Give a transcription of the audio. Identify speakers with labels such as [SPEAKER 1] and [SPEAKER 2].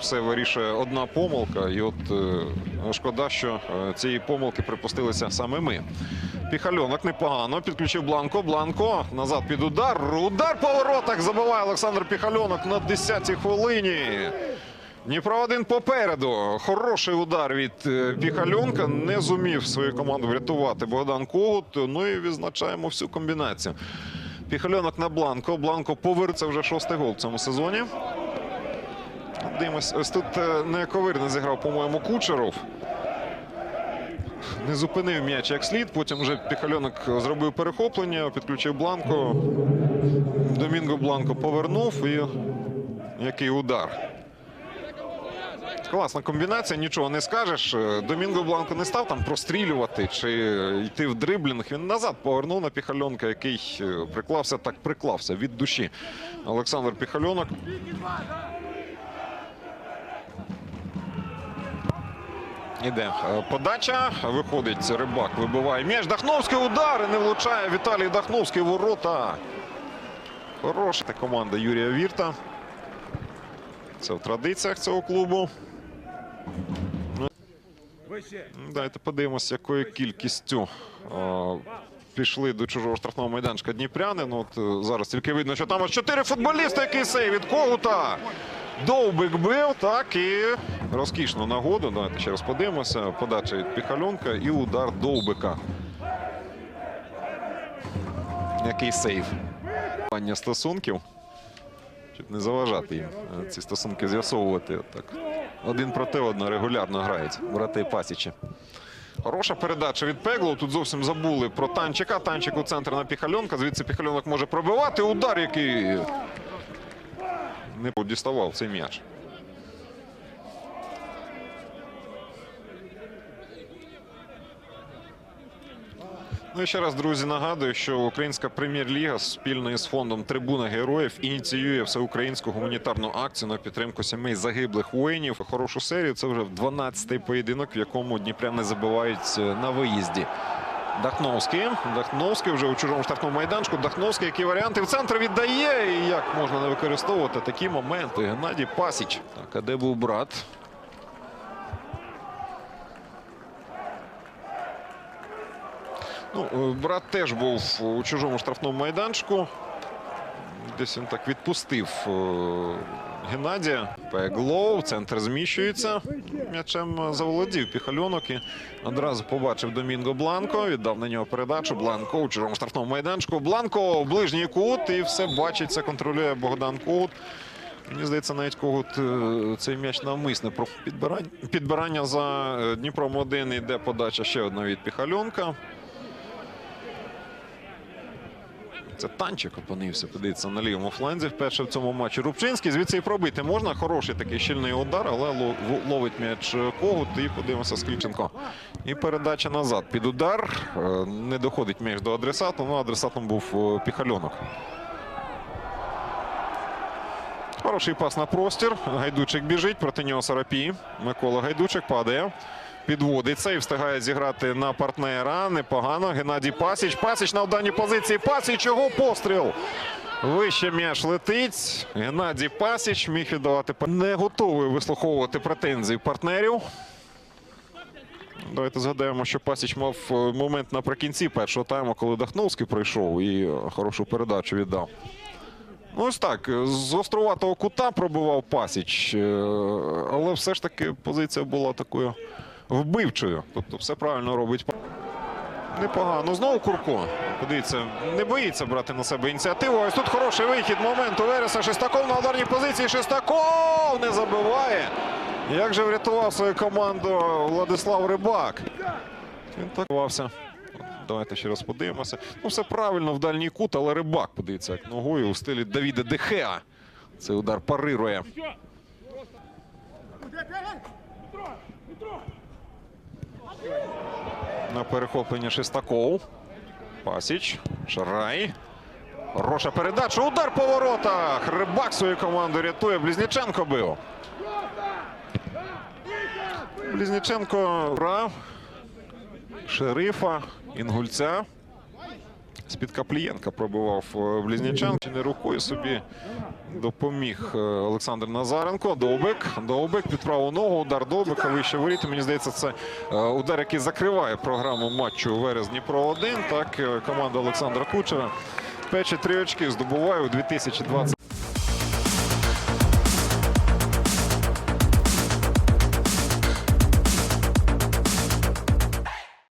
[SPEAKER 1] все вирішує одна помилка. І от е, шкода, що е, цієї помилки припустилися саме ми. Піхальонок непогано. Підключив Бланко. Бланко назад під удар. Удар по воротах забиває Олександр Піхальонок на 10-й хвилині. Дніпро один попереду. Хороший удар від е, Піхальонка. Не зумів свою команду врятувати Богдан Когут. Ну і відзначаємо всю комбінацію. Піхальонок на Бланко. Бланко повернеться вже шостий гол в цьому сезоні. Дивимось, ось тут е, нековирно зіграв, по-моєму, Кучеров. Не зупинив м'яч як слід. Потім вже Піхальонок зробив перехоплення, підключив Бланко. Домінго Бланко повернув і який удар. Класна комбінація, нічого не скажеш. Е, Домінго Бланко не став там прострілювати чи йти в дриблінг. Він назад повернув на Піхальонка, який е, приклався, так приклався від душі. Олександр Піхальонок. Іде е, подача. Виходить рибак, вибиває м'яч. Дахновський удар і не влучає Віталій Дахновський ворота. Хороша команда Юрія Вірта. Це в традиціях цього клубу. Ну, Давайте подивимося, якою кількістю е, пішли до чужого штрафного майданчика Дніпряни. Ну, от е, зараз тільки видно, що там аж чотири футболісти, який сей від Когута. Довбик бив, так і розкішну нагоду. Давайте ще раз подивимося. Подача від Піхальонка і удар Довбика. Який сейв. Пання стосунків. Щоб не заважати їм е, ці стосунки з'ясовувати. Один проти одного регулярно грають брати Пасічі. Хороша передача від Пегло. Тут зовсім забули про танчика. Танчик у центр на Піхальонка. Звідси Піхальонок може пробивати. Удар, який не діставав цей м'яч. Ну і ще раз, друзі, нагадую, що Українська прем'єр-ліга спільно із фондом Трибуна Героїв ініціює всеукраїнську гуманітарну акцію на підтримку сімей загиблих воїнів. Хорошу серію. Це вже 12-й поєдинок, в якому Дніпряни забивають е, на виїзді. Дахновський. Дахновський вже у чужому штрафному майданчику. Дахновський, які варіанти в центр віддає. І як можна не використовувати такі моменти? Геннадій Пасіч. Так, а де був брат? Ну, е, брат теж був у чужому штрафному майданчику. Десь він так відпустив е, Геннадія. Пеглоу, центр зміщується. М'ячем заволодів Піхальонок і одразу побачив Домінго Бланко. Віддав на нього передачу. Бланко у чужому штрафному майданчику. Бланко ближній кут і все бачиться, контролює Богдан Когут. Мені здається, навіть Когут е, цей м'яч навмисне про підбирання. Підбирання за е, Дніпром 1 йде подача ще одна від Піхальонка. Це танчик опинився, подивіться на лівому фланзі. Вперше в цьому матчі Рубчинський. Звідси і пробити можна. Хороший такий щільний удар, але ловить м'яч Когут. І подивимося Скільченко. І передача назад під удар. Е, Не доходить м'яч до адресату. Ну, адресатом був е, Піхальонок. Хороший пас на простір. Гайдучик біжить. Проти нього Сарапі. Микола Гайдучик падає. Підводиться і встигає зіграти на партнера. Непогано. Геннадій Пасіч. Пасіч на вданій позиції. Пасіч його постріл. Вище м'яч летить. Геннадій Пасіч міг віддавати. Не готовий вислуховувати претензії партнерів. Давайте згадаємо, що Пасіч мав е, момент наприкінці першого тайму, коли Дахновський прийшов і е, хорошу передачу віддав. Ну, ось так. З оструватого кута пробивав Пасіч, е, але все ж таки позиція була такою вбивчою. Тобто все правильно робить. Непогано. Знову Курко. Подивіться, не боїться брати на себе ініціативу. Ось тут хороший вихід момент у Вереса. Шестаков на ударній позиції. Шестаков не забиває. Як же врятував свою команду Владислав Рибак. Він так вався. Давайте ще раз подивимося. Ну, все правильно в дальній кут, але рибак подивіться, як ногою у стилі Давіда Дехеа. Цей удар парирує. На перехоплення Шестаков. Пасіч. Шарай. Хороша передача. Удар по воротах. Рибак свою команду рятує. Близніченко бив. Близніченко брав. Шерифа, Інгульця. З-під Каплієнка пробивав е, Близнячан. Чи не рукою собі допоміг е, Олександр Назаренко. Довбик. Довбик під праву ногу. Удар Довбика вище воріт. Мені здається, це е, удар, який закриває програму матчу Верес Дніпро 1. Так, команда Олександра Кучера. Печі три очки здобуває у 2020